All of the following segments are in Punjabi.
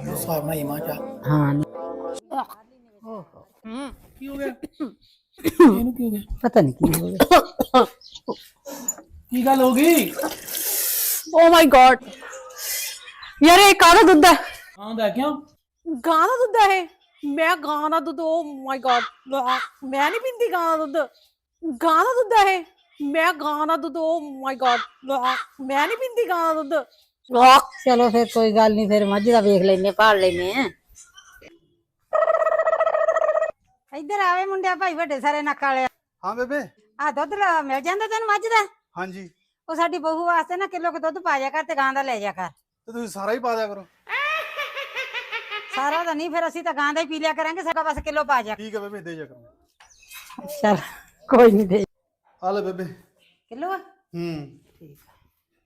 साहब ना ईमान जा हाँ क्यों गया ਇਹਨੂੰ ਕਿਉਂ ਗਿਆ ਪਤਾ ਨਹੀਂ ਕੀ ਹੋ ਗਿਆ ਕੀ ਗੱਲ ਹੋ ਗਈ ਓ ਮਾਈ ਗॉड ਯਾਰ ਇਹ ਕਾਹਦਾ ਦੁੱਧ ਹੈ ਹਾਂ ਦਾ ਕਿਉਂ ਗਾਂ ਦਾ ਦੁੱਧ ਹੈ ਮੈਂ ਗਾਂ ਦਾ ਦੁੱਧ ਓ ਮਾਈ ਗॉड ਮੈਂ ਨਹੀਂ ਪੀਂਦੀ ਗਾਂ ਦਾ ਦੁੱਧ ਗਾਂ ਦਾ ਦੁੱਧ ਹੈ ਮੈਂ ਗਾਂ ਦਾ ਦੁੱਧ ਓ ਮਾਈ ਗॉड ਮੈਂ ਨਹੀਂ ਪੀਂਦੀ ਗਾਂ ਦਾ ਦੁੱਧ ਚਲੋ ਫਿਰ ਕੋਈ ਗੱਲ ਨਹੀਂ ਫਿਰ ਮੱਝ ਦਾ ਵੇਖ ਲੈਨੇ ਭਾਲ ਲੈਨੇ ਆ ਇੱਧਰ ਆਵੇ ਮੁੰਡਿਆ ਭਾਈ ਵੱਡੇ ਸਾਰੇ ਨੱਕ ਵਾਲੇ। ਹਾਂ ਬੇਬੇ। ਆ ਦੁੱਧ ਲ- ਮਿਲ ਜਾਂਦਾ ਤੈਨੂੰ ਮੱਝ ਦਾ? ਹਾਂਜੀ। ਉਹ ਸਾਡੀ ਬਹੂ ਵਾਸਤੇ ਨਾ ਕਿਲੋ ਕੁ ਦੁੱਧ ਪਾ ਜਾ ਕਰ ਤੇ ਗਾਂ ਦਾ ਲੈ ਜਾ ਕਰ। ਤੇ ਤੁਸੀਂ ਸਾਰਾ ਹੀ ਪਾ ਦਿਆ ਕਰੋ। ਸਾਰਾ ਤਾਂ ਨਹੀਂ ਫਿਰ ਅਸੀਂ ਤਾਂ ਗਾਂ ਦਾ ਹੀ ਪੀ ਲਿਆ ਕਰਾਂਗੇ ਸਾਡਾ ਬਸ ਕਿਲੋ ਪਾ ਜਾ। ਠੀਕ ਹੈ ਬੇਬੇ ਦੇ ਜਾ ਕਰੋ। ਚਲ ਕੋਈ ਨਹੀਂ ਦੇ। ਆ ਲੈ ਬੇਬੇ। ਕਿਲੋ ਹੂੰ।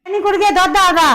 ਨਹੀਂ ਕੁੜ ਗਿਆ ਦੁੱਧ ਆਦਾ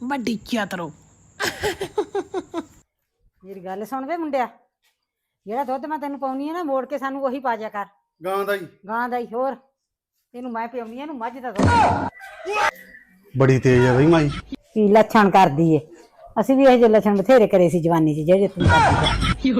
ਵੱਡੀ ਚਾਤਰੋ ਮੇਰੀ ਗੱਲ ਸੁਣ ਵੇ ਮੁੰਡਿਆ। ਜਿਹੜਾ ਦੁੱਧ ਮੈਂ ਤੈਨੂੰ ਪਾਉਣੀ ਹੈ ਨਾ ਮੋੜ ਕੇ ਸਾਨੂੰ ਉਹੀ ਪਾ ਜਾ ਕਰ। ਗਾਂ ਦਾ ਹੀ। ਗਾਂ ਦਾ ਹੀ ਹੋਰ। ਤੈਨੂੰ ਮੈਂ ਪਿਆਉਣੀ ਆ ਇਹਨੂੰ ਮੱਝ ਦਾ ਦੁੱਧ। ਬੜੀ ਤੇਜ਼ ਹੈ ਬਈ ਮਾਈ। ਕੀ ਲੱਛਣ ਕਰਦੀ ਏ? ਅਸੀਂ ਵੀ ਇਹ ਜਿਹੇ ਲੱਛਣ ਬਥੇਰੇ ਕਰੇ ਸੀ ਜਵਾਨੀ 'ਚ ਜਿਹੜੇ ਤੂੰ ਕਰਦੀ